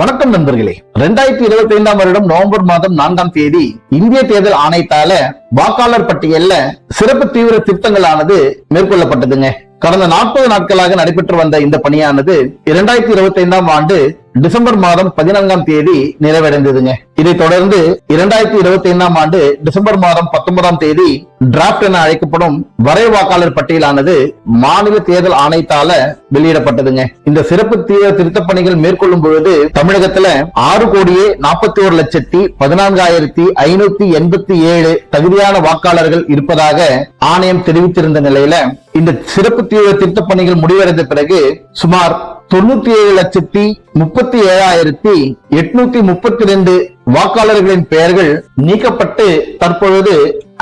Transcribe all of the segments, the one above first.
வணக்கம் நண்பர்களே. ரெண்டாயிரத்தி இருபத்தி ஐந்தாம் வருடம் நவம்பர் மாதம் நான்காம் தேதி இந்திய தேர்தல் ஆணையத்தால வாக்காளர் பட்டியல்ல சிறப்பு தீவிர திருத்தங்களானது மேற்கொள்ளப்பட்டதுங்க. கடந்த நாற்பது நாட்களாக நடைபெற்று வந்த இந்த பணியானது இரண்டாயிரத்தி இருபத்தி ஐந்தாம் ஆண்டு டிசம்பர் மாதம் பதினான்காம் தேதி நிறைவடைந்ததுங்க. இதைத் தொடர்ந்து இரண்டாயிரத்தி இருபத்தி ஐந்தாம் ஆண்டு டிசம்பர் மாதம் பத்தொன்பதாம் தேதி டிராப்ட் என அழைக்கப்படும் வரை வாக்காளர் பட்டியலானது மாநில தேர்தல் ஆணையத்தால வெளியிடப்பட்டதுங்க. இந்த சிறப்பு தீவிர திருத்தப் பணிகள் மேற்கொள்ளும் பொழுது தமிழகத்துல ஆறு கோடியே நாற்பத்தி ஒரு லட்சத்தி பதினான்காயிரத்தி ஐநூத்தி எண்பத்தி ஏழு தகுதியான வாக்காளர்கள் இருப்பதாக ஆணையம் தெரிவித்திருந்த நிலையில இந்த சிறப்பு தீவிர திருத்தப் பணிகள் முடிவடைந்த பிறகு சுமார் தொண்ணூத்தி ஏழு லட்சத்தி முப்பத்தி ஏழாயிரத்தி எட்நூத்தி முப்பத்தி ரெண்டு வாக்காளர்களின் பெயர்கள் நீக்கப்பட்டு தற்பொழுது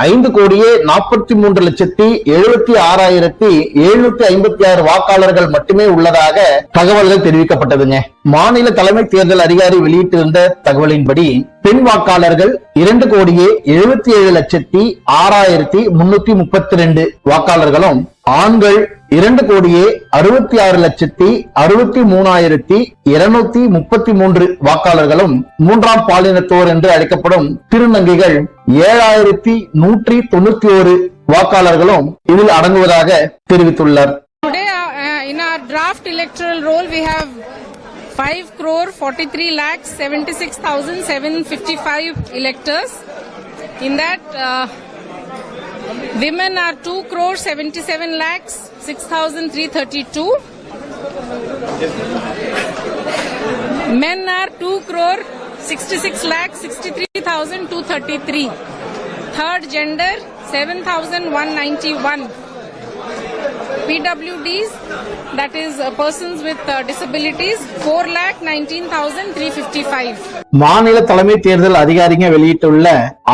ஐந்து கோடியே நாற்பத்தி மூன்று லட்சத்தி எழுபத்தி ஆறாயிரத்தி எழுநூத்தி ஐம்பத்தி ஆறு வாக்காளர்கள் மட்டுமே உள்ளதாக தகவல்கள் தெரிவிக்கப்பட்டதுங்க. மாநில தலைமை தேர்தல் அதிகாரி வெளியிட்டிருந்த தகவலின்படி பெண் வாக்காளர்கள் இரண்டு கோடியே எழுபத்தி ஏழு லட்சத்தி ஆறாயிரத்தி முன்னூத்தி முப்பத்தி ரெண்டு வாக்காளர்களும் ஆண்கள் இரண்டு கோடியே அறுபத்தி ஆறு லட்சத்தி அறுபத்தி மூணாயிரத்தி இருநூத்தி முப்பத்தி மூன்று வாக்காளர்களும் மூன்றாம் பாலினத்தோர் என்று அழைக்கப்படும் திருநங்கைகள் ஏழாயிரத்தி நூற்றி தொண்ணூத்தி ஒரு வாக்காளர்களும் இதில் அடங்குவதாக தெரிவித்துள்ளார். Today, uh, in our draft electoral roll, we have 5 crore 43 lakhs 76,755 electors. In that, uh, women are 2 crore 77 lakhs 6,332. Men are 2 crore 66 lakhs 63,233. Third gender 7,191. PWDs, that is uh, persons with uh, disabilities, 4 lakh 19,355. மாநில தலைமை தேர்தல் அதிகாரிங்க வெளியிட்டுள்ள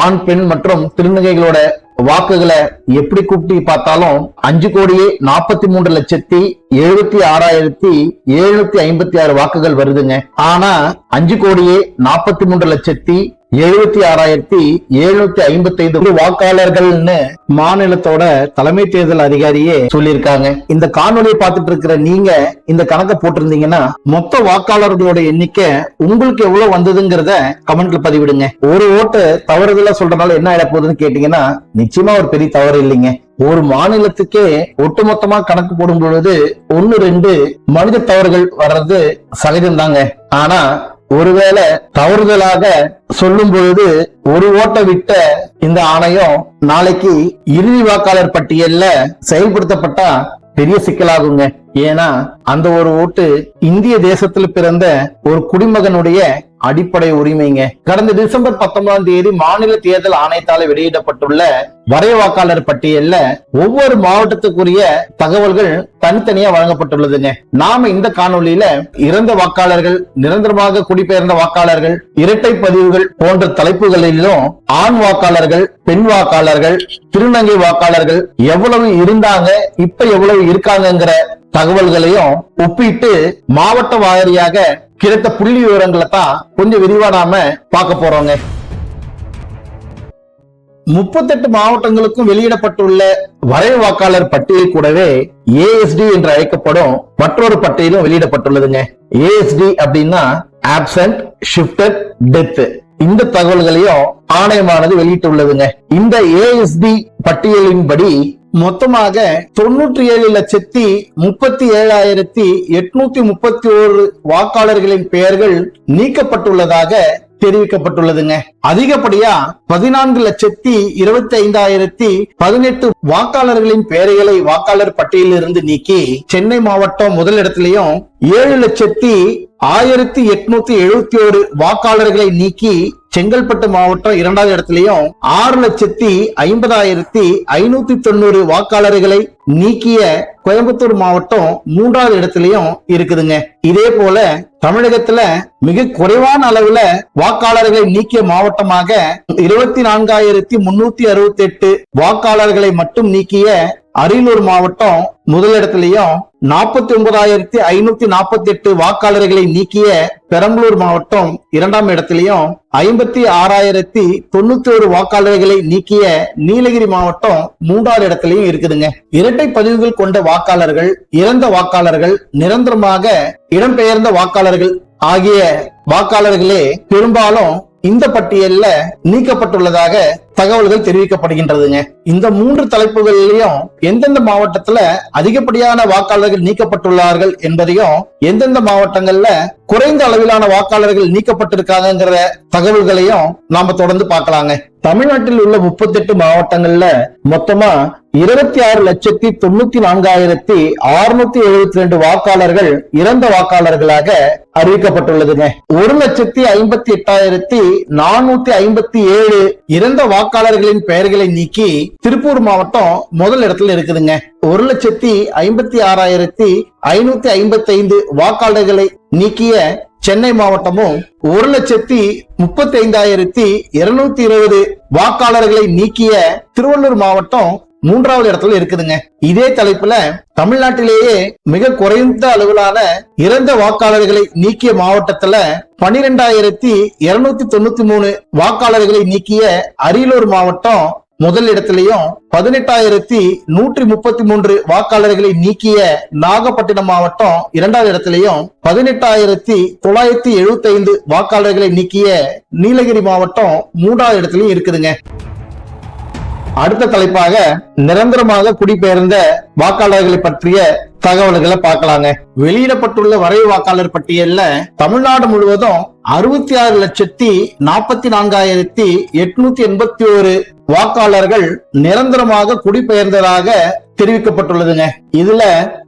ஆண் பெண் மற்றும் திருநங்கைகளோட வாக்குகளை எப்படி கூப்பிட்டு பார்த்தாலும் அஞ்சு கோடியே நாற்பத்தி மூன்று லட்சத்தி எழுபத்தி ஆறாயிரத்தி எழுநூத்தி ஐம்பத்தி ஆறு வாக்குகள் வருதுங்க ஆனா அஞ்சு கோடியே நாற்பத்தி மூன்று லட்சத்தி எழுபத்தி ஆறாயிரத்தி எழுநூத்தி ஐம்பத்தி ஐந்து வாக்காளர்கள்னு மாநிலத்தோட தலைமை தேர்தல் அதிகாரியே சொல்லியிருக்காங்க. இந்த காணொலியை பார்த்துட்டு இருக்கிற நீங்க இந்த கணக்கை போட்டிருந்தீங்கன்னா மொத்த வாக்காளர்களோட எண்ணிக்கை உங்களுக்கு எவ்வளவு வந்ததுங்கிறத கமெண்ட்ல பதிவிடுங்க. ஒரு ஓட்டு தவறுதலா சொல்றதுனால என்ன ஆயிட போகுதுன்னு கேட்டீங்கன்னா நிச்சயமா ஒரு பெரிய தவறு இல்லைங்க. ஒரு மாநிலத்துக்கே ஒட்டுமொத்தமா கணக்கு போடும் பொழுது ஒன்னு ரெண்டு மனித தவறுகள் வர்றது சகஜம்தாங்க. ஆனா ஒருவேளை தவறுதலாக சொல்லும் பொழுது ஒரு ஓட்டை விட்ட இந்த ஆணையம் நாளைக்கு இறுதி வாக்காளர் பட்டியல்ல செயல்படுத்தப்பட்டா பெரிய சிக்கலாகுங்க. ஏன்னா அந்த ஒரு ஓட்டு இந்திய தேசத்துல பிறந்த ஒரு குடிமகனுடைய அடிப்படை உரிமைங்க. கடந்த டிசம்பர் பத்தொன்பதாம் தேதி மாநில தேர்தல் ஆணையத்தால வெளியிடப்பட்டுள்ள வரைய வாக்காளர் பட்டியல்ல ஒவ்வொரு மாவட்டத்துக்குரிய தகவல்கள் தனித்தனியா வழங்கப்பட்டுள்ளதுங்க. நாம இந்த காணொளியில இறந்த வாக்காளர்கள் நிரந்தரமாக குடிபெயர்ந்த வாக்காளர்கள் இரட்டை பதிவுகள் போன்ற தலைப்புகளிலும் ஆண் வாக்காளர்கள் பெண் வாக்காளர்கள் திருநங்கை வாக்காளர்கள் எவ்வளவு இருந்தாங்க இப்ப எவ்வளவு இருக்காங்கங்கிற தகவல்களையும் ஒப்பிட்டு மாவட்ட வாரியாக கிடைத்த புள்ளி விவரங்களை தான் கொஞ்சம் விரிவா நாம பார்க்க போறோங்க. முப்பத்தெட்டு மாவட்டங்களுக்கும் வெளியிடப்பட்டுள்ள வரைவு வாக்காளர் பட்டியல் கூடவே ஏஎஸ்டி என்று அழைக்கப்படும் மற்றொரு பட்டியலும் வெளியிடப்பட்டுள்ளதுங்க. ஏஎஸ்டி அப்படின்னா ஆப்சன்ட் ஷிப்டட் டெத் இந்த தகவல்களையும் ஆணையமானது வெளியிட்டுள்ளதுங்க. இந்த ஏஎஸ்டி பட்டியலின்படி மொத்தமாக தொண்ணூற்றி ஏழு லட்சத்தி முப்பத்தி ஏழாயிரத்தி எட்நூத்தி முப்பத்தி ஓரு வாக்காளர்களின் பெயர்கள் நீக்கப்பட்டுள்ளதாக தெரிவிக்கப்பட்டுள்ளதுங்க. அதிகப்படியா பதினான்கு லட்சத்தி இருபத்தி ஐந்தாயிரத்தி பதினெட்டு வாக்காளர்களின் பெயர்களை வாக்காளர் பட்டியலிருந்து நீக்கி சென்னை மாவட்டம் முதலிடத்திலையும் ஏழு லட்சத்தி ஆயிரத்தி எட்நூத்தி எழுபத்தி ஒரு வாக்காளர்களை நீக்கி செங்கல்பட்டு மாவட்டம் இரண்டாவது இடத்திலையும் ஆறு லட்சத்தி ஐம்பதாயிரத்தி ஐநூத்தி தொண்ணூறு வாக்காளர்களை நீக்கிய கோயம்புத்தூர் மாவட்டம் மூன்றாவது இடத்திலையும் இருக்குதுங்க. இதே போல தமிழகத்துல மிக குறைவான அளவுல வாக்காளர்களை நீக்கிய மாவட்டமாக இருபத்தி நான்காயிரத்தி முன்னூத்தி அறுபத்தி எட்டு வாக்காளர்களை மட்டும் நீக்கிய அரியலூர் மாவட்டம் முதலிடத்திலையும் நாற்பத்தி ஒன்பதாயிரத்தி ஐநூத்தி நாற்பத்தி எட்டு வாக்காளர்களை நீக்கிய பெரம்பலூர் மாவட்டம் இரண்டாம் இடத்திலையும் ஐம்பத்தி ஆறாயிரத்தி தொண்ணூத்தி ஒரு வாக்காளர்களை நீக்கிய நீலகிரி மாவட்டம் மூன்றாவது இடத்திலையும் இருக்குதுங்க. இரட்டை பதிவுகள் கொண்ட வாக்காளர்கள் இறந்த வாக்காளர்கள் நிரந்தரமாக இடம்பெயர்ந்த வாக்காளர்கள் ஆகிய வாக்காளர்களே பெரும்பாலும் இந்த பட்டியல்ல நீக்கப்பட்டுள்ளதாக தகவல்கள் தெரிவிக்கப்படுகின்றதுங்க. இந்த மூன்று தலைப்புகளிலையும் எந்தெந்த மாவட்டத்துல அதிகப்படியான வாக்காளர்கள் நீக்கப்பட்டுள்ளார்கள் என்பதையும் எந்தெந்த மாவட்டங்கள்ல குறைந்த அளவிலான வாக்காளர்கள் நீக்கப்பட்டிருக்காங்கிற தகவல்களையும் நாம தொடர்ந்து பார்க்கலாங்க. தமிழ்நாட்டில் உள்ள முப்பத்தெட்டு மாவட்டங்கள்ல மொத்தமா இருபத்தி ஆறு லட்சத்தி தொண்ணூத்தி நான்காயிரத்தி அறுநூத்தி எழுபத்தி ரெண்டு வாக்காளர்கள் இறந்த வாக்காளர்களாக அறிவிக்கப்பட்டுள்ளதுங்க. ஒரு லட்சத்தி ஐம்பத்தி எட்டாயிரத்தி நானூத்தி ஐம்பத்தி ஏழு இறந்த வாக்காளர்களின் பெயர்களை நீக்கி திருப்பூர் மாவட்டம் முதல் இடத்துல இருக்குதுங்க. ஒரு லட்சத்தி ஐம்பத்தி ஆறாயிரத்தி ஐநூத்தி ஐம்பத்தி ஐந்து வாக்காளர்களை நீக்கிய சென்னை மாவட்டமும் ஒரு லட்சத்தி முப்பத்தி ஐந்தாயிரத்தி இருநூத்தி இருபது வாக்காளர்களை நீக்கிய திருவள்ளூர் மாவட்டம் மூன்றாவது இடத்துல இருக்குதுங்க. இதே தலைப்புல தமிழ்நாட்டிலேயே மிக குறைந்த அளவிலான இறந்த வாக்காளர்களை நீக்கிய மாவட்டத்துல பனிரெண்டாயிரத்தி இருநூத்தி தொண்ணூத்தி மூணு வாக்காளர்களை நீக்கிய அரியலூர் மாவட்டம் முதல் இடத்திலையும் பதினெட்டாயிரத்தி நூற்றி முப்பத்தி மூன்று வாக்காளர்களை நீக்கிய நாகப்பட்டினம் மாவட்டம் இரண்டாவது இடத்திலையும் பதினெட்டாயிரத்தி தொள்ளாயிரத்தி எழுபத்தி ஐந்து வாக்காளர்களை நீக்கிய நீலகிரி மாவட்டம் மூன்றாவது இடத்திலையும் இருக்குதுங்க. அடுத்த தலைப்பாக நிரந்தரமாக குடிபெயர்ந்த வாக்காளர்களை பற்றிய தகவல்களை பார்க்கலாங்க. வெளியிடப்பட்டுள்ள வரைவு வாக்காளர் பட்டியல்ல தமிழ்நாடு முழுவதும் அறுபத்தி ஆறு லட்சத்தி நாற்பத்தி நான்காயிரத்தி எட்நூத்தி எண்பத்தி ஒரு வாக்காளர்கள் நிரந்தரமாக குடிபெயர்ந்ததாக தெரிவிக்கப்பட்டுள்ளதுங்க. இதுல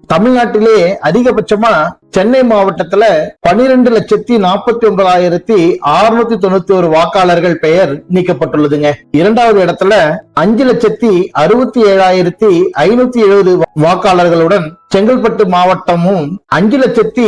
தமிழ்நாட்டிலே அதிகபட்சமா சென்னை மாவட்டத்துல பனிரெண்டு லட்சத்தி நாற்பத்தி ஒன்பதாயிரத்தி அறுநூத்தி தொண்ணூத்தி ஒரு வாக்காளர்கள் பெயர் நீக்கப்பட்டுள்ளதுங்க. இரண்டாவது இடத்துல அஞ்சு லட்சத்தி அறுபத்தி ஏழாயிரத்தி ஐநூத்தி எழுபது வாக்காளர்களுடன் செங்கல்பட்டு மாவட்டமும் அஞ்சு லட்சத்தி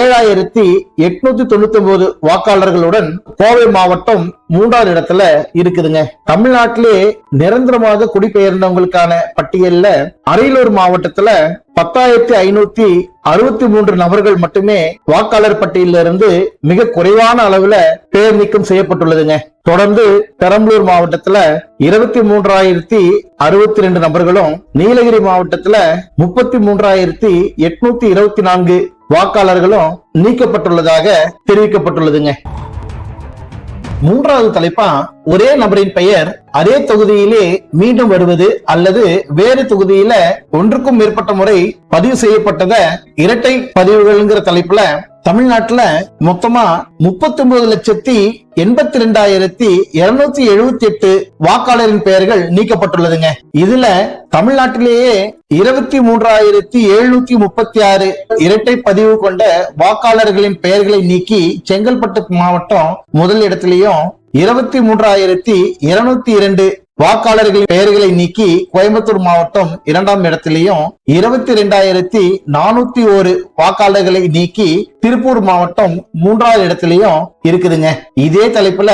ஏழாயிரத்தி எட்நூத்தி தொண்ணூத்தி ஒன்பது வாக்காளர்களுடன் கோவை மாவட்டம் மூன்றாவது இடத்துல இருக்குதுங்க. தமிழ்நாட்டிலே நிரந்தரமாக குடிபெயர்ந்தவங்களுக்கான பட்டியல்ல அரியலூர் மாவட்டத்துல பத்தாயிரத்தி ஐநூத்தி அறுபத்தி மூன்று நபர்கள் மட்டுமே வாக்காளர் பட்டியலில் இருந்து மிக குறைவான அளவுல பேர் நீக்கம் செய்யப்பட்டுள்ளதுங்க. தொடர்ந்து பெரம்பலூர் மாவட்டத்துல இருபத்தி மூன்றாயிரத்தி அறுபத்தி ரெண்டு நபர்களும் நீலகிரி மாவட்டத்துல முப்பத்தி மூன்றாயிரத்தி எட்நூத்தி இருபத்தி நான்கு வாக்காளர்களும் நீக்கப்பட்டுள்ளதாக தெரிவிக்கப்பட்டுள்ளதுங்க. மூன்றாவது தலைப்பா ஒரே நபரின் பெயர் அதே தொகுதியிலே மீண்டும் வருவது அல்லது வேறு தொகுதியில ஒன்றுக்கும் மேற்பட்ட முறை பதிவு செய்யப்பட்டத இரட்டை பதிவுகள்ங்கிற தலைப்புல தமிழ்நாட்டுல மொத்தமா முப்பத்தி ஒன்பது லட்சத்தி எண்பத்தி ரெண்டாயிரத்தி இருநூத்தி எழுபத்தி எட்டு வாக்காளரின் பெயர்கள் நீக்கப்பட்டுள்ளதுங்க. இதுல தமிழ்நாட்டிலேயே இருபத்தி மூன்றாயிரத்தி எழுநூத்தி முப்பத்தி ஆறு இரட்டை பதிவு கொண்ட வாக்காளர்களின் பெயர்களை நீக்கி செங்கல்பட்டு மாவட்டம் முதல் இடத்திலையும் இருபத்தி மூன்றாயிரத்தி இருநூத்தி இரண்டு வாக்காளர்களின் பெயர்களை நீக்கி கோயம்புத்தூர் மாவட்டம் இரண்டாம் இடத்திலையும் இருபத்தி ரெண்டாயிரத்தி நானூத்தி ஒரு வாக்காளர்களை நீக்கி திருப்பூர் மாவட்டம் மூன்றாவது இடத்திலையும் இருக்குதுங்க. இதே தலைப்புல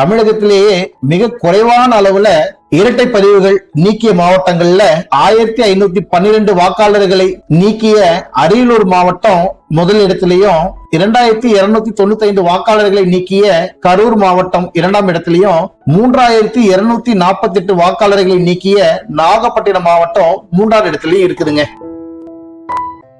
தமிழகத்திலேயே மிக குறைவான அளவுல இரட்டை பதிவுகள் நீக்கிய மாவட்டங்கள்ல ஆயிரத்தி ஐநூத்தி பன்னிரெண்டு வாக்காளர்களை நீக்கிய அரியலூர் மாவட்டம் முதல் இடத்திலையும் இரண்டாயிரத்தி இருநூத்தி தொண்ணூத்தி ஐந்து வாக்காளர்களை நீக்கிய கரூர் மாவட்டம் இரண்டாம் இடத்திலையும் மூன்றாயிரத்தி இருநூத்தி நாற்பத்தி எட்டு வாக்காளர்களை நீக்கிய நாகப்பட்டினம் மாவட்டம் மூன்றாவது இடத்திலையும் இருக்குதுங்க.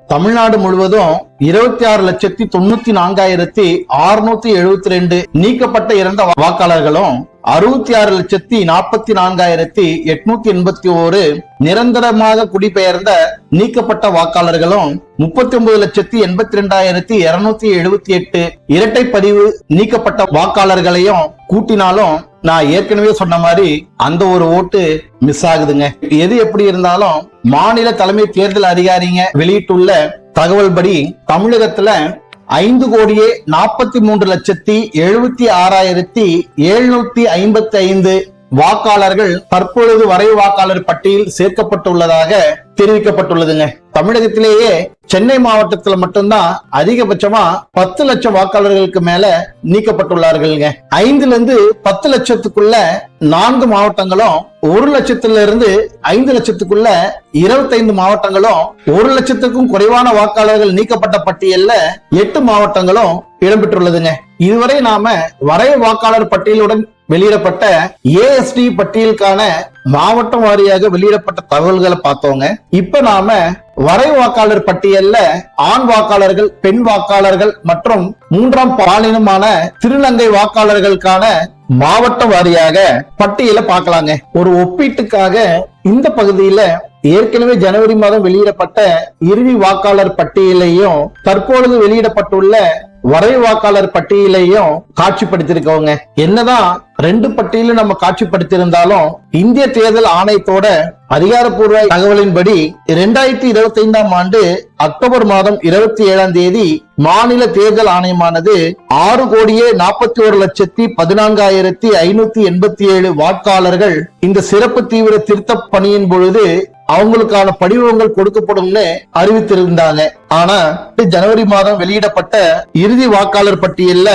தமிழ்நாடு முழுவதும் இருபத்தி ஆறு லட்சத்தி தொண்ணூத்தி நான்காயிரத்தி அறுநூத்தி எழுபத்தி ரெண்டு நீக்கப்பட்ட இறந்த வாக்காளர்களும் அறுபத்தி ஆறு லட்சத்தி நாற்பத்தி நான்காயிரத்தி எட்நூத்தி எண்பத்தி ஓரு நிரந்தரமாக குடிபெயர்ந்த நீக்கப்பட்ட வாக்காளர்களும் முப்பத்தி ஒன்பது லட்சத்தி எண்பத்தி ரெண்டாயிரத்தி இருநூத்தி எழுபத்தி எட்டு இரட்டை பதிவு நீக்கப்பட்ட வாக்காளர்களையும் கூட்டினாலும் நான் ஏற்கனவே சொன்ன மாதிரி அந்த ஒரு ஓட்டு மிஸ் ஆகுதுங்க. எது எப்படி இருந்தாலும் மாநில தலைமை தேர்தல் அதிகாரிங்க வெளியிட்டுள்ள தகவல் படி தமிழகத்துல ஐந்து கோடியே நாற்பத்தி மூன்று லட்சத்தி எழுபத்தி ஆறாயிரத்தி எழுநூத்தி ஐம்பத்தி ஐந்து வாக்காளர்கள் தற்பொழுது வரைவு வாக்காளர் பட்டியல் சேர்க்கப்பட்டுள்ளதாக தெரிவிக்கப்பட்டுள்ளதுங்க. தமிழகத்திலேயே சென்னை மாவட்டத்துல மட்டும்தான் அதிகபட்சமா பத்து லட்சம் வாக்காளர்களுக்கு மேல நீக்கப்பட்டுள்ளார்கள்ங்க. ஐந்துல இருந்து பத்து லட்சத்துக்குள்ள நான்கு மாவட்டங்களும் ஒரு லட்சத்துல இருந்து ஐந்து லட்சத்துக்குள்ள இருபத்தைந்து மாவட்டங்களும் ஒரு லட்சத்துக்கும் குறைவான வாக்காளர்கள் நீக்கப்பட்ட பட்டியல்ல எட்டு மாவட்டங்களும் இடம்பெற்றுள்ளதுங்க. இதுவரை நாம வரைய வாக்காளர் பட்டியலுடன் வெளியிடப்பட்ட ஏஎஸ்டி பட்டியலுக்கான மாவட்டம் வாரியாக வெளியிடப்பட்ட தகவல்களை பார்த்தோங்க. இப்ப நாம வரை வாக்காளர் பட்டியல்ல ஆண் வாக்காளர்கள் பெண் வாக்காளர்கள் மற்றும் மூன்றாம் பாலினமான திருநங்கை வாக்காளர்களுக்கான மாவட்ட வாரியாக பட்டியலை பார்க்கலாங்க. ஒரு ஒப்பீட்டுக்காக இந்த பகுதியில ஏற்கனவே ஜனவரி மாதம் வெளியிடப்பட்ட இறுதி வாக்காளர் பட்டியலையும் தற்பொழுது வெளியிடப்பட்டுள்ள வரை வாக்காளர் பட்டியலையும் காட்சிப்படுத்திருக்கவங்க என்னதான் ரெண்டு பட்டியலும் நம்ம காட்சிப்படுத்தியிருந்தாலும் இந்திய தேர்தல் ஆணையத்தோட அதிகாரப்பூர்வ தகவலின்படி இரண்டாயிரத்தி இருபத்தி ஐந்தாம் ஆண்டு அக்டோபர் மாதம் இருபத்தி ஏழாம் தேதி மாநில தேர்தல் ஆணையமானது ஆறு கோடியே நாற்பத்தி ஒரு லட்சத்தி பதினான்காயிரத்தி ஐநூத்தி எண்பத்தி ஏழு வாக்காளர்கள் இந்த சிறப்பு தீவிர திருத்த பணியின் பொழுது அவங்களுக்கான படிவங்கள் கொடுக்கப்படும்னு அறிவித்திருந்தாங்க. ஆனா ஜனவரி மாதம் வெளியிடப்பட்ட இறுதி வாக்காளர் பட்டியல்ல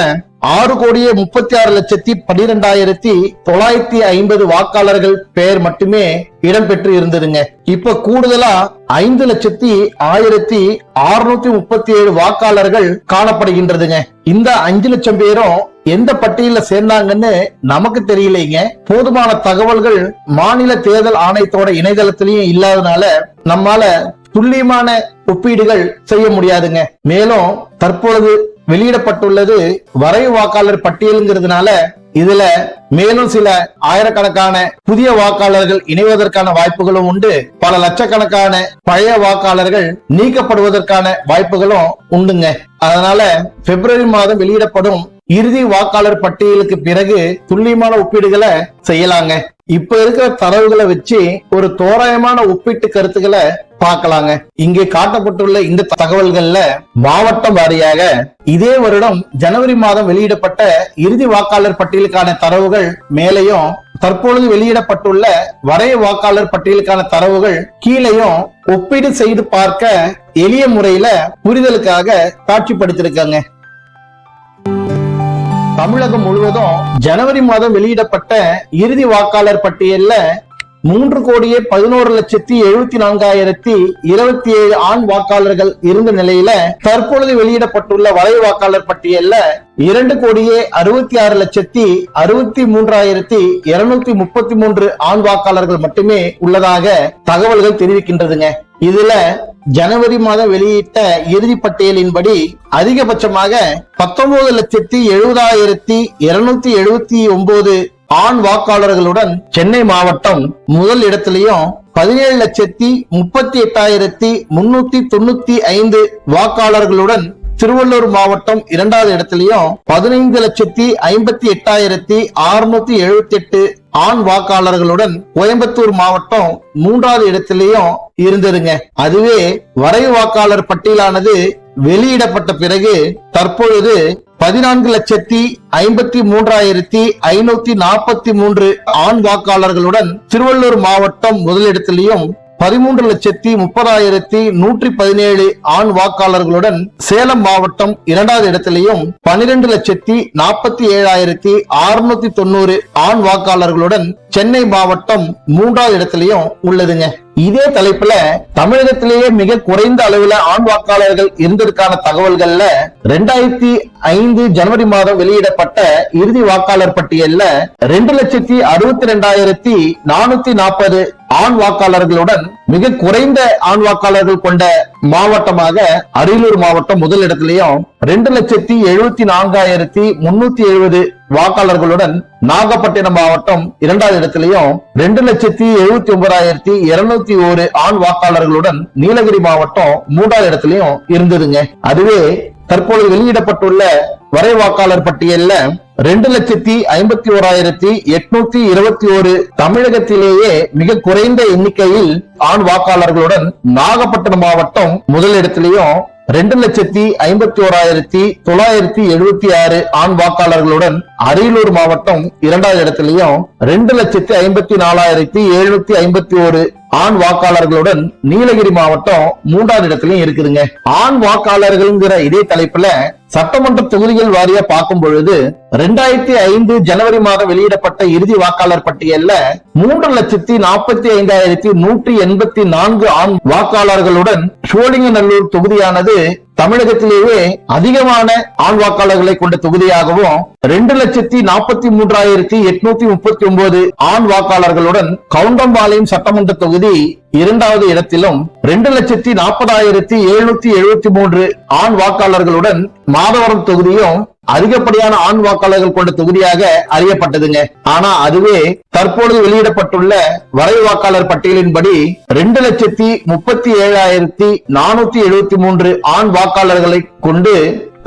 ஆறு கோடியே முப்பத்தி ஆறு லட்சத்தி பன்னிரெண்டாயிரத்தி தொள்ளாயிரத்தி ஐம்பது வாக்காளர்கள் பெயர் மட்டுமே இடம்பெற்று இருந்ததுங்க. இப்ப கூடுதலா ஐந்து லட்சத்தி ஆயிரத்தி அறுநூத்தி முப்பத்தி ஏழு வாக்காளர்கள் காணப்படுகின்றதுங்க. இந்த அஞ்சு லட்சம் பேரும் எந்த பட்டியல சேர்ந்தாங்கன்னு நமக்கு தெரியலைங்க. போதுமான தகவல்கள் மாநில தேர்தல் ஆணையத்தோட இணையதளத்திலையும் இல்லாதனால நம்மால துல்லியமான ஒப்பீடுகள் செய்ய முடியாதுங்க. மேலும் தற்பொழுது வெளியிடப்பட்டுள்ளது வரைவு வாக்காளர் பட்டியலுங்கிறதுனால இதுல மேலும் சில ஆயிரக்கணக்கான புதிய வாக்காளர்கள் இணைவதற்கான வாய்ப்புகளும் உண்டு. பல லட்சக்கணக்கான பழைய வாக்காளர்கள் நீக்கப்படுவதற்கான வாய்ப்புகளும் உண்டுங்க. அதனால பிப்ரவரி மாதம் வெளியிடப்படும் இறுதி வாக்காளர் பட்டியலுக்கு பிறகு துல்லியமான ஒப்பீடுகளை செய்யலாங்க. இப்ப இருக்கிற தரவுகளை வச்சு ஒரு தோராயமான ஒப்பீட்டு கருத்துக்களை பார்க்கலாங்க. இங்கே காட்டப்பட்டுள்ள இந்த தகவல்கள்ல மாவட்டம் வாரியாக இதே வருடம் ஜனவரி மாதம் வெளியிடப்பட்ட இறுதி வாக்காளர் பட்டியலுக்கான தரவுகள் மேலையும் தற்பொழுது வெளியிடப்பட்டுள்ள வரைய வாக்காளர் பட்டியலுக்கான தரவுகள் கீழையும் ஒப்பீடு செய்து பார்க்க எளிய முறையில புரிதலுக்காக காட்சிப்படுத்திருக்காங்க தமிழகம் முழுவதும் ஜனவரி மாதம் வெளியிடப்பட்ட இறுதி வாக்காளர் பட்டியல்ல மூன்று கோடியே பதினோரு லட்சத்தி எழுபத்தி நான்காயிரத்தி இருபத்தி ஏழு ஆண் வாக்காளர்கள் இருந்த நிலையில தற்பொழுது வெளியிடப்பட்டுள்ள வலை வாக்காளர் பட்டியல்ல இரண்டு கோடியே அறுபத்தி ஆறு லட்சத்தி அறுபத்தி மூன்றாயிரத்தி இருநூத்தி முப்பத்தி மூன்று ஆண் வாக்காளர்கள் மட்டுமே உள்ளதாக தகவல்கள் தெரிவிக்கின்றதுங்க. இதுல ஜனவரி மாதம் வெளியிட்ட இறுதி பட்டியலின்படி அதிகபட்சமாக பத்தொன்பது லட்சத்தி எழுபதாயிரத்தி இருநூத்தி எழுபத்தி ஒன்பது ஆண் வாக்காளர்களுடன் சென்னை மாவட்டம் முதல் இடத்திலையும் பதினேழு லட்சத்தி முப்பத்தி எட்டாயிரத்தி முன்னூத்தி தொண்ணூத்தி ஐந்து வாக்காளர்களுடன் திருவள்ளூர் மாவட்டம் இரண்டாவது இடத்திலையும் பதினைந்து லட்சத்தி ஐம்பத்தி எட்டாயிரத்தி அறுநூத்தி எழுபத்தி எட்டு ஆண் வாக்காளர்களுடன் கோயம்புத்தூர் மாவட்டம் மூன்றாவது இடத்திலையும் இருந்ததுங்க. அதுவே வரைவு வாக்காளர் பட்டியலானது வெளியிடப்பட்ட பிறகு தற்பொழுது பதினான்கு லட்சத்தி ஐம்பத்தி மூன்றாயிரத்தி ஐநூத்தி நாற்பத்தி மூன்று ஆண் வாக்காளர்களுடன் திருவள்ளூர் மாவட்டம் முதலிடத்திலையும் பதிமூன்று லட்சத்தி முப்பதாயிரத்தி நூற்றி பதினேழு ஆண் வாக்காளர்களுடன் சேலம் மாவட்டம் இரண்டாவது இடத்திலையும் பனிரெண்டு லட்சத்தி நாற்பத்தி ஏழாயிரத்தி அறுநூத்தி தொண்ணூறு ஆண் வாக்காளர்களுடன் சென்னை மாவட்டம் மூன்றாவது இடத்திலையும் உள்ளதுங்க. இதே தலைப்புல தமிழகத்திலேயே மிக குறைந்த அளவுல ஆண் வாக்காளர்கள் இருந்ததற்கான தகவல்கள்ல ரெண்டாயிரத்தி ஐந்து ஜனவரி மாதம் வெளியிடப்பட்ட இறுதி வாக்காளர் பட்டியல்ல ரெண்டு லட்சத்தி அறுபத்தி ரெண்டாயிரத்தி நானூத்தி நாற்பது ஆண் வாக்காளர்களுடன் மிக குறைந்த ஆண் வாக்காளர்கள் கொண்ட மாவட்டமாக அரியலூர் மாவட்டம் முதலிடத்திலையும் ரெண்டு லட்சத்தி எழுபத்தி நான்காயிரத்தி முன்னூத்தி எழுபது வாக்காளர்களுடன் நாகப்பட்டினம் மாவட்டம் இரண்டாவது இடத்திலையும் ரெண்டு லட்சத்தி எழுபத்தி ஒன்பதாயிரத்தி இருநூத்தி ஒரு ஆண் வாக்காளர்களுடன் நீலகிரி மாவட்டம் மூன்றாவது இடத்திலையும் இருந்ததுங்க. அதுவே தற்போது வெளியிடப்பட்டுள்ள வரை வாக்காளர் பட்டியல்ல ரெண்டு லட்சத்தி ஐம்பத்தி ஓராயிரத்தி எட்நூத்தி இருபத்தி ஒரு தமிழகத்திலேயே மிக குறைந்த எண்ணிக்கையில் ஆண் வாக்காளர்களுடன் நாகப்பட்டினம் மாவட்டம் முதலிடத்திலையும் ரெண்டு லட்சத்தி ஐம்பத்தி ஓராயிரத்தி தொள்ளாயிரத்தி எழுபத்தி ஆறு ஆண் வாக்காளர்களுடன் அரியலூர் மாவட்டம் இரண்டாவது இடத்திலையும் ரெண்டு லட்சத்தி ஐம்பத்தி நாலாயிரத்தி எழுநூத்தி ஐம்பத்தி ஒரு ஆண் வாக்காளர்களுடன் நீலகிரி மாவட்டம் மூன்றாவது இடத்திலையும் இருக்குதுங்க. ஆண் வாக்காளர்கள்ங்கிற இதே தலைப்புல சட்டமன்ற தொகுதிகள் வாரியா பார்க்கும் பொழுது ரெண்டாயிரத்தி ஐந்து ஜனவரி மாதம் வெளியிடப்பட்ட இறுதி வாக்காளர் பட்டியல்ல மூன்று லட்சத்தி நாற்பத்தி ஐந்தாயிரத்தி நூற்றி எண்பத்தி நான்கு ஆண் வாக்காளர்களுடன் சோழிங்கநல்லூர் தொகுதியானது தமிழகத்திலேயே அதிகமான ஆண் வாக்காளர்களை கொண்ட தொகுதியாகவும் ரெண்டு லட்சத்தி நாற்பத்தி மூன்றாயிரத்தி எட்நூத்தி முப்பத்தி ஒன்பது ஆண் வாக்காளர்களுடன் கவுண்டம்பாளையம் சட்டமன்ற தொகுதி இரண்டாவது இடத்திலும் ரெண்டு லட்சத்தி நாற்பதாயிரத்தி எழுநூத்தி எழுபத்தி மூன்று ஆண் வாக்காளர்களுடன் மாதவரம் தொகுதியும் அதிகப்படியான ஆண் வாக்காளர்கள் கொண்ட தொகுதியாக அறியப்பட்டதுங்க. ஆனா அதுவே தற்பொழுது வெளியிடப்பட்டுள்ள வரைவு வாக்காளர் பட்டியலின்படி ரெண்டு லட்சத்தி முப்பத்தி ஏழாயிரத்தி நானூத்தி எழுபத்தி மூன்று ஆண் வாக்காளர்களை கொண்டு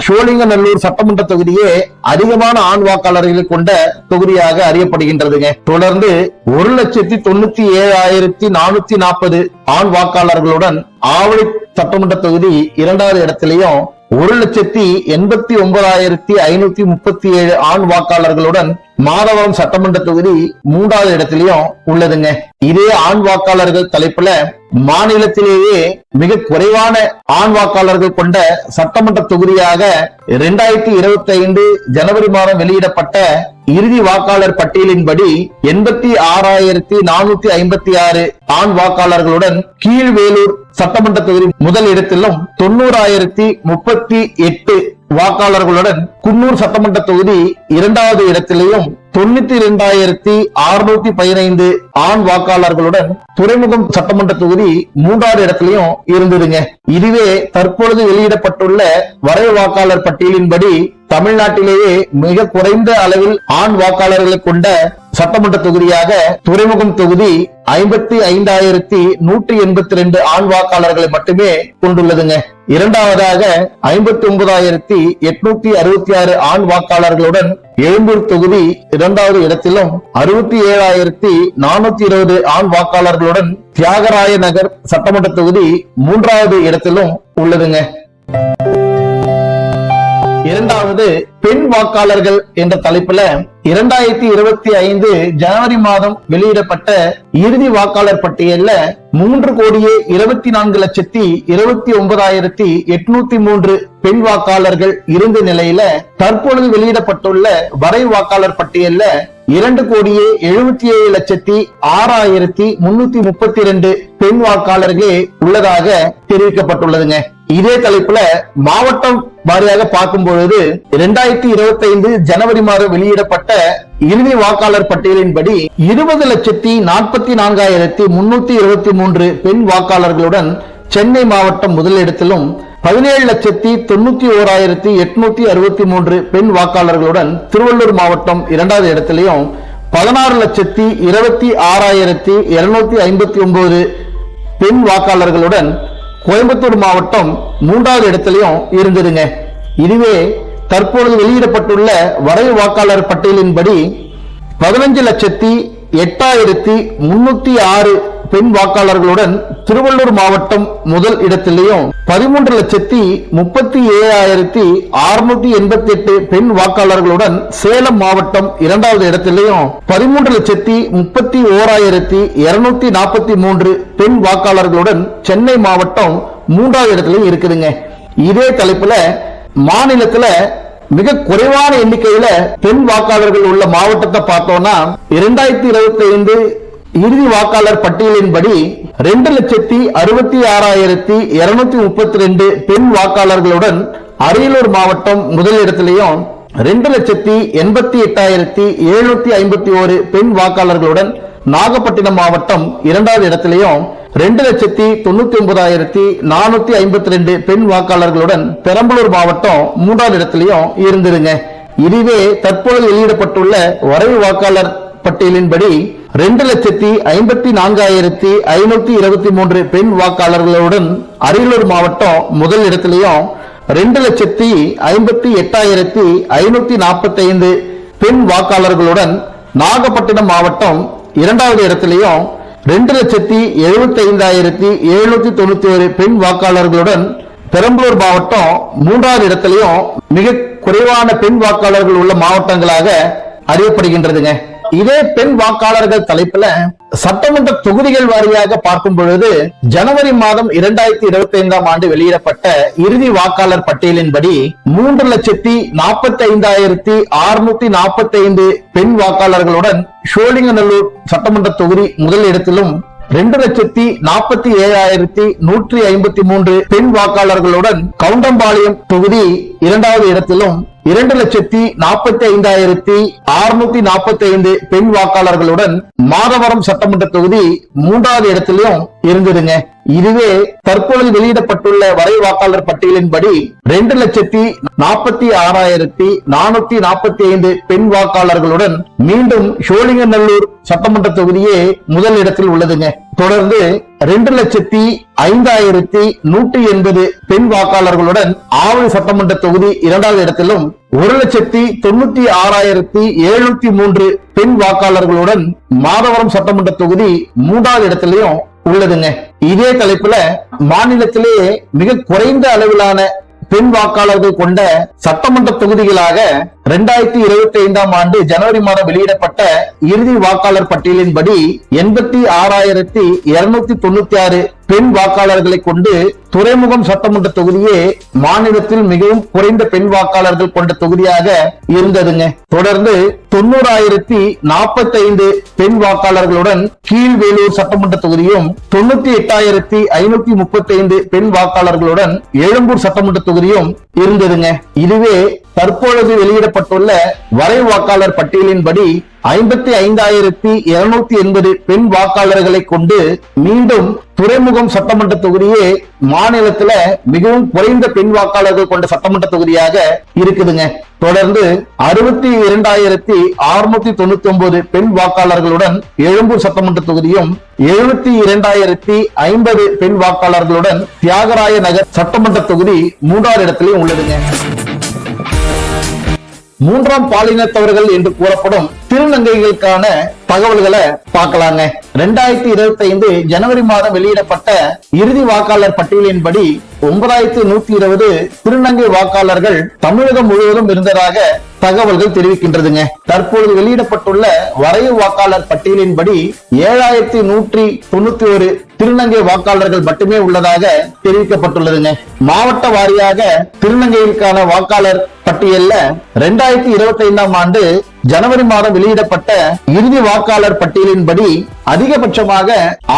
சோழிங்கநல்லூர் சட்டமன்ற தொகுதியே அதிகமான ஆண் வாக்காளர்களை கொண்ட தொகுதியாக அறியப்படுகின்றதுங்க. தொடர்ந்து ஒரு லட்சத்தி தொண்ணூத்தி ஏழாயிரத்தி நானூத்தி நாற்பது ஆண் வாக்காளர்களுடன் ஆவடி சட்டமன்ற தொகுதி இரண்டாவது இடத்திலையும் ஒரு லட்சத்தி எண்பத்தி ஒன்பதாயிரத்தி ஐநூத்தி முப்பத்தி ஏழு ஆண் வாக்காளர்களுடன் மாதவரம் சட்டமன்ற தொகுதி மூன்றாவது இடத்திலையும் உள்ளதுங்க. இதே ஆண் வாக்காளர்கள் தலைப்புல மாநிலத்திலேயே மிக குறைவான ஆண் வாக்காளர்கள் கொண்ட சட்டமன்ற தொகுதியாக இரண்டாயிரத்தி இருபத்தி ஐந்து ஜனவரி மாதம் வெளியிடப்பட்ட இறுதி வாக்காளர் பட்டியலின்படி எண்பத்தி ஆறாயிரத்தி நானூத்தி ஐம்பத்தி ஆறு ஆண் வாக்காளர்களுடன் கீழ்வேலூர் சட்டமன்ற தொகுதி முதல் இடத்திலும் தொண்ணூறாயிரத்தி முப்பத்தி எட்டு வாக்காளர்களுடன் குன்னூர் சட்டமன்ற தொகுதி இரண்டாவது இடத்திலையும் தொண்ணூத்தி இரண்டாயிரத்தி அறுநூத்தி பதினைந்து ஆண் வாக்காளர்களுடன் துறைமுகம் சட்டமன்ற தொகுதி மூன்றாவது இடத்திலையும் இருந்ததுங்க. இதுவே தற்பொழுது வெளியிடப்பட்டுள்ள வரைவு வாக்காளர் பட்டியலின்படி தமிழ்நாட்டிலேயே மிக குறைந்த அளவில் ஆண் வாக்காளர்களை கொண்ட சட்டமன்ற தொகுதியாக துறைமுகம் தொகுதி ஐம்பத்தி ஐந்தாயிரத்தி நூற்றி எண்பத்தி ரெண்டு ஆண் வாக்காளர்களை மட்டுமே கொண்டுள்ளதுங்க. இரண்டாவதாக ஐம்பத்தி ஒன்பதாயிரத்தி எட்நூத்தி அறுபத்தி ஆறு ஆண் வாக்காளர்களுடன் எழும்பூர் தொகுதி இரண்டாவது இடத்திலும் அறுபத்தி ஏழாயிரத்தி நானூத்தி இருபது ஆண் வாக்காளர்களுடன் தியாகராய நகர் சட்டமன்ற தொகுதி மூன்றாவது இடத்திலும் உள்ளதுங்க. இரண்டாவது பெண் வாக்காளர்கள் என்ற தலைப்புல இரண்டாயிரத்தி இருபத்தி ஐந்து ஜனவரி மாதம் வெளியிடப்பட்ட இறுதி வாக்காளர் பட்டியல்ல மூன்று கோடியே இருபத்தி நான்கு லட்சத்தி இருபத்தி ஒன்பதாயிரத்தி எட்நூத்தி மூன்று பெண் வாக்காளர்கள் இருந்த நிலையில தற்பொழுது வெளியிடப்பட்டுள்ள வரை வாக்காளர் பட்டியல்ல இரண்டு கோடியே எழுபத்தி ஏழு லட்சத்தி ஆறாயிரத்தி முன்னூத்தி முப்பத்தி இரண்டு பெண் வாக்காளர்களே உள்ளதாக தெரிவிக்கப்பட்டுள்ளதுங்க. இதே தலைப்புல மாவட்டம் வாரியாக பார்க்கும் பொழுது இரண்டாயிரத்தி இருபத்தி ஐந்து ஜனவரி மாதம் வெளியிடப்பட்ட இறுதி வாக்காளர் பட்டியலின்படி இருபது லட்சத்தி நாற்பத்தி நான்காயிரத்தி முன்னூத்தி இருபத்தி மூன்று பெண் வாக்காளர்களுடன் சென்னை மாவட்டம் முதலிடத்திலும் பதினேழு லட்சத்தி தொண்ணூத்தி ஓராயிரத்தி எட்நூத்தி அறுபத்தி மூன்று பெண் வாக்காளர்களுடன் திருவள்ளூர் மாவட்டம் இரண்டாவது இடத்திலையும் பதினாறு லட்சத்தி இருபத்தி ஆறாயிரத்தி இருநூத்தி ஐம்பத்தி ஒன்பது பெண் வாக்காளர்களுடன் கோயம்புத்தூர் மாவட்டம் மூன்றாவது இடத்திலையும் இருந்ததுங்க. இதுவே தற்பொழுது வெளியிடப்பட்டுள்ள வரைவு வாக்காளர் பட்டியலின்படி பதினஞ்சு லட்சத்தி எட்டாயிரத்தி முன்னூத்தி ஆறு பெண் வாக்காளர்களுடன் திருவள்ளூர் மாவட்டம் முதல் இடத்திலேயும் பதிமூன்று லட்சத்தி முப்பத்தி ஏழாயிரத்தி அறுநூத்தி எண்பத்தி எட்டு பெண் வாக்காளர்களுடன் சேலம் மாவட்டம் இரண்டாவது இடத்திலேயும் பதிமூன்று லட்சத்தி முப்பத்தி ஓராயிரத்தி இருநூத்தி நாற்பத்தி மூன்று பெண் வாக்காளர்களுடன் சென்னை மாவட்டம் மூன்றாவது இடத்திலையும் இருக்குதுங்க. இதே தலைப்புல மாநிலத்துல மிக குறைவான எண்ணிக்கையில பெண் வாக்காளர்கள் உள்ள மாவட்டத்தை பார்த்தோம்னா இரண்டாயிரத்தி இருபத்தி ஐந்து இறுதி வாக்காளர் பட்டியலின்படி ரெண்டு லட்சத்தி அறுபத்தி ஆறாயிரத்தி இருநூத்தி முப்பத்தி ரெண்டு பெண் வாக்காளர்களுடன் அரியலூர் மாவட்டம் முதலிடத்திலையும் ரெண்டு லட்சத்தி எண்பத்தி எட்டாயிரத்தி எழுநூத்தி ஐம்பத்தி ஒரு பெண் வாக்காளர்களுடன் நாகப்பட்டினம் மாவட்டம் இரண்டாவது இடத்திலையும் ரெண்டு லட்சத்தி தொண்ணூத்தி ஒன்பதாயிரத்தி நானூத்தி ஐம்பத்தி ரெண்டு பெண் வாக்காளர்களுடன் பெரம்பலூர் மாவட்டம் மூன்றாவது இடத்திலையும் இருந்ததுங்க இதுவே தற்போது வெளியிடப்பட்டுள்ள வரைவு வாக்காளர் பட்டியலின்படி ரெண்டு லட்சத்தி ஐம்பத்தி நான்காயிரத்தி ஐநூத்தி இருபத்தி மூன்று பெண் வாக்காளர்களுடன் அரியலூர் மாவட்டம் முதல் இடத்திலையும் ரெண்டு லட்சத்தி ஐம்பத்தி எட்டாயிரத்தி ஐநூத்தி நாற்பத்தி ஐந்து பெண் வாக்காளர்களுடன் நாகப்பட்டினம் மாவட்டம் இரண்டாவது இடத்திலையும் ரெண்டு லட்சத்தி எழுபத்தி ஐந்தாயிரத்தி எழுநூத்தி தொண்ணூத்தி ஒரு பெண் வாக்காளர்களுடன் பெரம்பலூர் மாவட்டம் மூன்றாவது இடத்திலையும் மிக குறைவான பெண் வாக்காளர்கள் உள்ள மாவட்டங்களாக அறியப்படுகின்றதுங்க. இதே பெண் வாக்காளர்கள் தலைப்புல சட்டமன்ற தொகுதிகள் வாரியாக பார்க்கும் பொழுது ஜனவரி மாதம் இரண்டாயிரத்தி இருபத்தி ஐந்தாம் ஆண்டு வெளியிடப்பட்ட இறுதி வாக்காளர் பட்டியலின்படி மூன்று லட்சத்தி நாற்பத்தி ஐந்தாயிரத்தி அறுநூத்தி நாற்பத்தி ஐந்து பெண் வாக்காளர்களுடன் ஷோலிங்கநல்லூர் சட்டமன்ற தொகுதி முதல் இடத்திலும் ரெண்டு லட்சத்தி நாற்பத்தி ஏழாயிரத்தி நூற்றி ஐம்பத்தி மூன்று பெண் வாக்காளர்களுடன் கவுண்டம்பாளையம் தொகுதி இரண்டாவது இடத்திலும் இரண்டு லட்சத்தி நாற்பத்தி ஐந்தாயிரத்தி அறுநூத்தி நாற்பத்தி ஐந்து பெண் வாக்காளர்களுடன் மாதவரம் சட்டமன்ற தொகுதி மூன்றாவது இடத்திலும் இருந்ததுங்க. இதுவே தற்பொழுது வெளியிடப்பட்டுள்ள வரை வாக்காளர் பட்டியலின்படி ரெண்டு லட்சத்தி நாற்பத்தி ஆறாயிரத்தி நானூத்தி நாற்பத்தி ஐந்து பெண் வாக்காளர்களுடன் மீண்டும் சோழிங்கநல்லூர் சட்டமன்ற தொகுதியே முதல் இடத்தில் உள்ளதுங்க. தொடர்ந்து ரெண்டு லட்சத்தி ஐந்தாயிரத்தி நூற்றி எண்பது பெண் வாக்காளர்களுடன் ஆவணி சட்டமன்ற தொகுதி இரண்டாவது இடத்திலும் ஒரு லட்சத்தி தொண்ணூத்தி ஆறாயிரத்தி எழுநூத்தி மூன்று பெண் வாக்காளர்களுடன் மாதவரம் சட்டமன்ற தொகுதி மூன்றாவது இடத்திலையும் உள்ளதுங்க. இதே தலைப்புல மாநிலத்திலேயே மிக குறைந்த அளவிலான பெண் வாக்காளர்கள் கொண்ட சட்டமன்ற தொகுதிகளாக ரெண்டாயிரத்தி இருபத்தி ஐந்தாம் ஆண்டு ஜனவரி மாதம் வெளியிடப்பட்ட இறுதி வாக்காளர் பட்டியலின்படி எண்பத்தி ஆறாயிரத்தி இருநூத்தி தொண்ணூத்தி ஆறு பெண் வாக்காளர்களை கொண்டு துறைமுகம் சட்டமன்ற தொகுதியே மாநிலத்தில் மிகவும் குறைந்த பெண் வாக்காளர்கள் கொண்ட தொகுதியாக இருந்ததுங்க. தொடர்ந்து தொண்ணூறாயிரத்தி நாற்பத்தி ஐந்து பெண் வாக்காளர்களுடன் கீழ்வேலூர் சட்டமன்ற தொகுதியும் தொண்ணூத்தி எட்டாயிரத்தி ஐநூத்தி முப்பத்தி ஐந்து பெண் வாக்காளர்களுடன் எழும்பூர் சட்டமன்ற தொகுதியும் இருந்ததுங்க. இதுவே தற்பொழுது வெளியிடப்பட்டுள்ள வரை வாக்காளர் பட்டியலின்படி ஐம்பத்தி ஐந்தாயிரத்தி இருநூத்தி எண்பது பெண் வாக்காளர்களை கொண்டு மீண்டும் துறைமுகம் சட்டமன்ற தொகுதியே மாநிலத்துல மிகவும் குறைந்த பெண் வாக்காளர்கள் கொண்ட சட்டமன்ற தொகுதியாக இருக்குதுங்க. தொடர்ந்து அறுபத்தி இரண்டாயிரத்தி அறுநூத்தி தொண்ணூத்தி ஒன்பது பெண் வாக்காளர்களுடன் எழும்பூர் சட்டமன்ற தொகுதியும் எழுபத்தி இரண்டாயிரத்தி ஐம்பது பெண் வாக்காளர்களுடன் தியாகராய நகர் சட்டமன்ற தொகுதி மூன்றாவது இடத்திலையும் உள்ளதுங்க. மூன்றாம் பாலினத்தவர்கள் என்று கூறப்படும் திருநங்கைகளுக்கான தகவல்களை பார்க்கலாங்க. ரெண்டாயிரத்தி இருபத்தி ஐந்து ஜனவரி மாதம் வெளியிடப்பட்ட இறுதி வாக்காளர் பட்டியலின்படி ஒன்பதாயிரத்தி நூத்தி இருபது திருநங்கை வாக்காளர்கள் தமிழகம் முழுவதும் இருந்ததாக தகவல்கள் தெரிவிக்கின்றதுங்க. தற்பொழுது வெளியிடப்பட்டுள்ள வரைவு வாக்காளர் பட்டியலின்படி ஏழாயிரத்தி நூற்றி தொண்ணூத்தி ஒரு திருநங்கை வாக்காளர்கள் மட்டுமே உள்ளதாக தெரிவிக்கப்பட்டுள்ளதுங்க. மாவட்ட வாரியாக திருநங்கைகளுக்கான வாக்காளர் பட்டியல்ல ரெண்டாயிரத்தி இருபத்தி ஐந்தாம் ஆண்டு ஜனவரி மாதம் வெளியிடப்பட்ட இறுதி வாக்காளர் பட்டியலின்படி அதிகபட்சமாக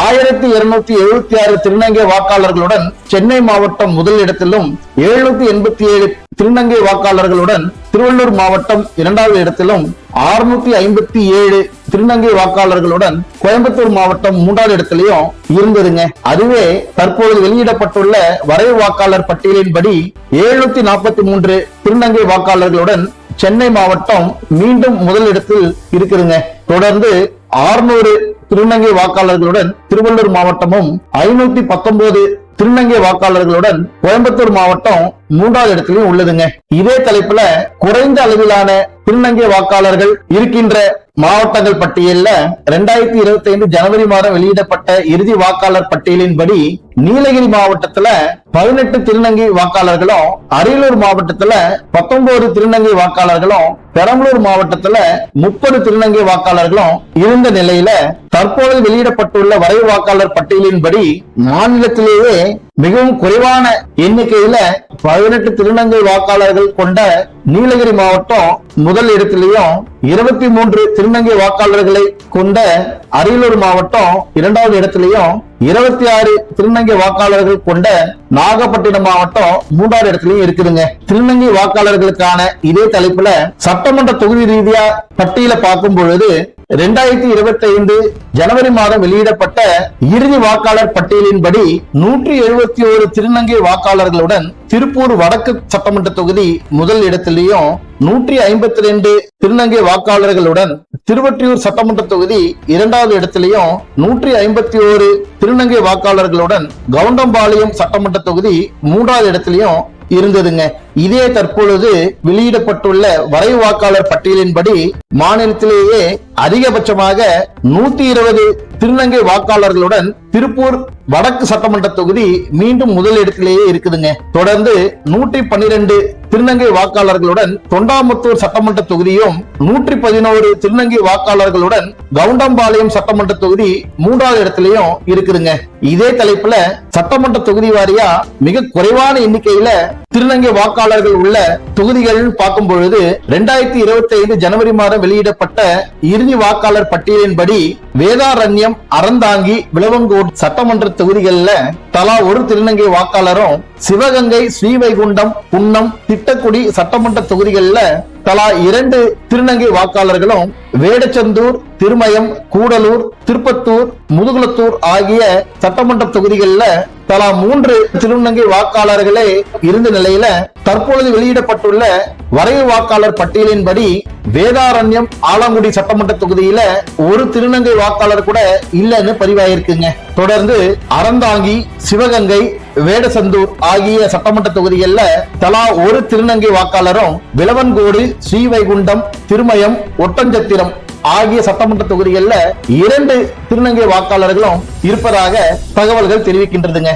ஆயிரத்தி இருநூத்தி எழுபத்தி ஆறு திருநங்கை வாக்காளர்களுடன் சென்னை மாவட்டம் முதலிடத்திலும் எழுநூத்தி எண்பத்தி ஏழு திருநங்கை வாக்காளர்களுடன் திருவள்ளூர் மாவட்டம் இரண்டாவது இடத்திலும் அறுநூத்தி ஐம்பத்தி ஏழு திருநங்கை வாக்காளர்களுடன் கோயம்புத்தூர் மாவட்டம் மூன்றாவது இடத்திலையும் இருந்ததுங்க. அதுவே தற்போது வெளியிடப்பட்டுள்ள வரைவு வாக்காளர் பட்டியலின்படி எழுநூத்தி நாற்பத்தி மூன்று திருநங்கை வாக்காளர்களுடன் சென்னை மாவட்டம் மீண்டும் முதல் இடத்தில் இருக்குதுங்க. தொடர்ந்து ஆறுநூறு திருநங்கை வாக்காளர்களுடன் திருவள்ளூர் மாவட்டமும் ஐநூத்தி பத்தொன்பது திருநங்கை வாக்காளர்களுடன் கோயம்புத்தூர் மாவட்டம் மூன்றாவது இடத்துலயும் உள்ளதுங்க. இதே தலைப்புல குறைந்த அளவிலான திருநங்கை வாக்காளர்கள் இருக்கின்ற மாவட்டங்கள் பட்டியலில் ரெண்டாயிரத்தி இருபத்தி ஐந்து ஜனவரி மாதம் வெளியிடப்பட்ட இறுதி வாக்காளர் பட்டியலின்படி நீலகிரி மாவட்டத்துல பதினெட்டு திருநங்கை வாக்காளர்களும் அரியலூர் மாவட்டத்துல பத்தொன்பது திருநங்கை வாக்காளர்களும் பெரம்பலூர் மாவட்டத்துல முப்பது திருநங்கை வாக்காளர்களும் இருந்த நிலையில தற்போது வெளியிடப்பட்டுள்ள வரைவு வாக்காளர் பட்டியலின்படி மாநிலத்திலேயே மிகவும் குறைவான எண்ணிக்கையில பதினெட்டு திருநங்கை வாக்காளர்கள் கொண்ட நீலகிரி மாவட்டம் முதல் இடத்திலையும் இருபத்தி மூன்று திருநங்கை வாக்காளர்களை கொண்ட அரியலூர் மாவட்டம் இரண்டாவது இடத்திலையும் இருபத்தி ஆறு திருநங்கை வாக்காளர்கள் கொண்ட நாகப்பட்டினம் மாவட்டம் மூன்றாவது இடத்திலையும் இருக்குதுங்க. திருநங்கை வாக்காளர்களுக்கான இதே தலைப்புல சட்டமன்ற தொகுதி ரீதியா பட்டியலை பார்க்கும் பொழுது ரெண்டாயிரத்தி இருபத்தி ஐந்து ஜனவரி மாதம் வெளியிடப்பட்ட இறுதி வாக்காளர் பட்டியலின்படி நூற்றி எழுபத்தி ஒரு திருநங்கை வாக்காளர்களுடன் திருப்பூர் வடக்கு சட்டமன்ற தொகுதி முதல் இடத்திலையும் நூற்றி ஐம்பத்தி ரெண்டு திருநங்கை வாக்காளர்களுடன் திருவற்றியூர் சட்டமன்ற தொகுதி இரண்டாவது இடத்திலையும் நூற்றி ஐம்பத்தி ஓரு திருநங்கை வாக்காளர்களுடன் கவுண்டம்பாளையம் சட்டமன்ற தொகுதி மூன்றாவது இடத்திலையும் இருந்ததுங்க. இதே தற்பொழுது வெளியிடப்பட்டுள்ள வரைவு வாக்காளர் பட்டியலின்படி மாநிலத்திலேயே அதிகபட்சமாக நூத்தி இருபது திருநங்கை வாக்காளர்களுடன் திருப்பூர் வடக்கு சட்டமன்ற தொகுதி மீண்டும் முதல் இடத்திலேயே இருக்குதுங்க. தொடர்ந்து நூற்றி பன்னிரண்டு திருநங்கை வாக்காளர்களுடன் தொண்டாமுத்தூர் சட்டமன்ற தொகுதியும் நூற்றி பதினோரு திருநங்கை வாக்காளர்களுடன் கவுண்டம்பாளையம் சட்டமன்ற தொகுதி மூன்றாவது இடத்திலையும் இருக்குதுங்க. இதே தலைப்புல சட்டமன்ற தொகுதி வாரியா மிக குறைவான எண்ணிக்கையில திருநங்கை வாக்காளர் வேட்பாளர்கள் உள்ள தொகுதிகள் பார்க்கும் பொழுது இரண்டாயிரத்தி இருபத்தி ஐந்து ஜனவரி மாதம் வெளியிடப்பட்ட இறுதி வாக்காளர் பட்டியலின்படி வேதாரண்யம் அறந்தாங்கி விளவங்கோட் சட்டமன்ற தொகுதிகளில் தலா ஒரு திருநங்கை வாக்காளரும் சிவகங்கை ஸ்ரீவைகுண்டம் புன்னம் திட்டக்குடி சட்டமன்ற தொகுதிகளில் தலா இரண்டு திருநங்கை வாக்காளர்களும் வேடச்சந்தூர் திருமயம் கூடலூர் திருப்பத்தூர் முதுகுளத்தூர் ஆகிய சட்டமன்ற தொகுதிகளில் தலா மூன்று திருநங்கை வாக்காளர்களே இருந்த நிலையில தற்பொழுது வெளியிடப்பட்டுள்ள வரைவு வாக்காளர் பட்டியலின்படி வேதாரண்யம் ஆலங்குடி சட்டமன்ற தொகுதியில ஒரு திருநங்கை வாக்காளர் கூட இல்லைன்னு பதிவாயிருக்குங்க. தொடர்ந்து அறந்தாங்கி சிவகங்கை வேடசந்தூர் ஆகிய சட்டமன்ற தொகுதிகள்ல தலா ஒரு திருநங்கை வாக்காளரும் விளவன்கோடு ஸ்ரீவைகுண்டம் திருமயம் ஒட்டஞ்சத்திரம் ஆகிய சட்டமன்ற தொகுதிகளில் இரண்டு திருநங்கை வாக்காளர்களும் இருப்பதாக தகவல்கள் தெரிவிக்கின்றதுங்க.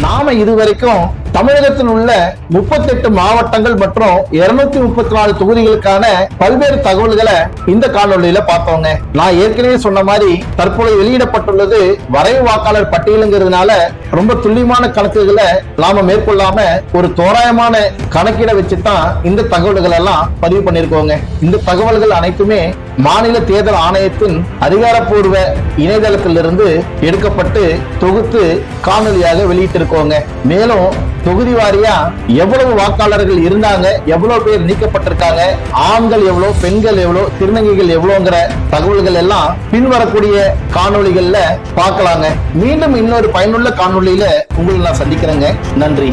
நாம இதுவரைக்கும் தமிழகத்தில் உள்ள 38 மாவட்டங்கள் மற்றும் 234 முப்பத்தி நாலு தொகுதிகளுக்கான பல்வேறு தகவல்களை இந்த காணொலியில பார்த்தோங்க. நான் ஏற்கனவே சொன்ன மாதிரி தற்போது வெளியிடப்பட்டுள்ளது வரைவு வாக்காளர் பட்டியலுங்கிறதுனால ரொம்ப துல்லியமான கணக்குகளை நாம மேற்கொள்ளாம ஒரு தோராயமான கணக்கிட வச்சுதான் இந்த தகவல்கள் எல்லாம் பதிவு பண்ணிருக்கோங்க. இந்த தகவல்கள் அனைத்துமே மாநில தேர்தல் ஆணையத்தின் அதிகாரப்பூர்வ இணையதளத்திலிருந்து எடுக்கப்பட்டு தொகுத்து காணொலியாக வெளியிட்டிருக்கோங்க. மேலும் தொகுதி வாரியா எவ்வளவு வாக்காளர்கள் இருந்தாங்க எவ்வளவு பேர் நீக்கப்பட்டிருக்காங்க ஆண்கள் எவ்வளவு பெண்கள் எவ்வளவு திருநங்கைகள் எவ்வளவுங்கிற தகவல்கள் எல்லாம் பின்வரக்கூடிய காணொலிகள்ல பார்க்கலாங்க. மீண்டும் இன்னொரு பயனுள்ள காணொலியில உங்களை நான் சந்திக்கிறேங்க. நன்றி.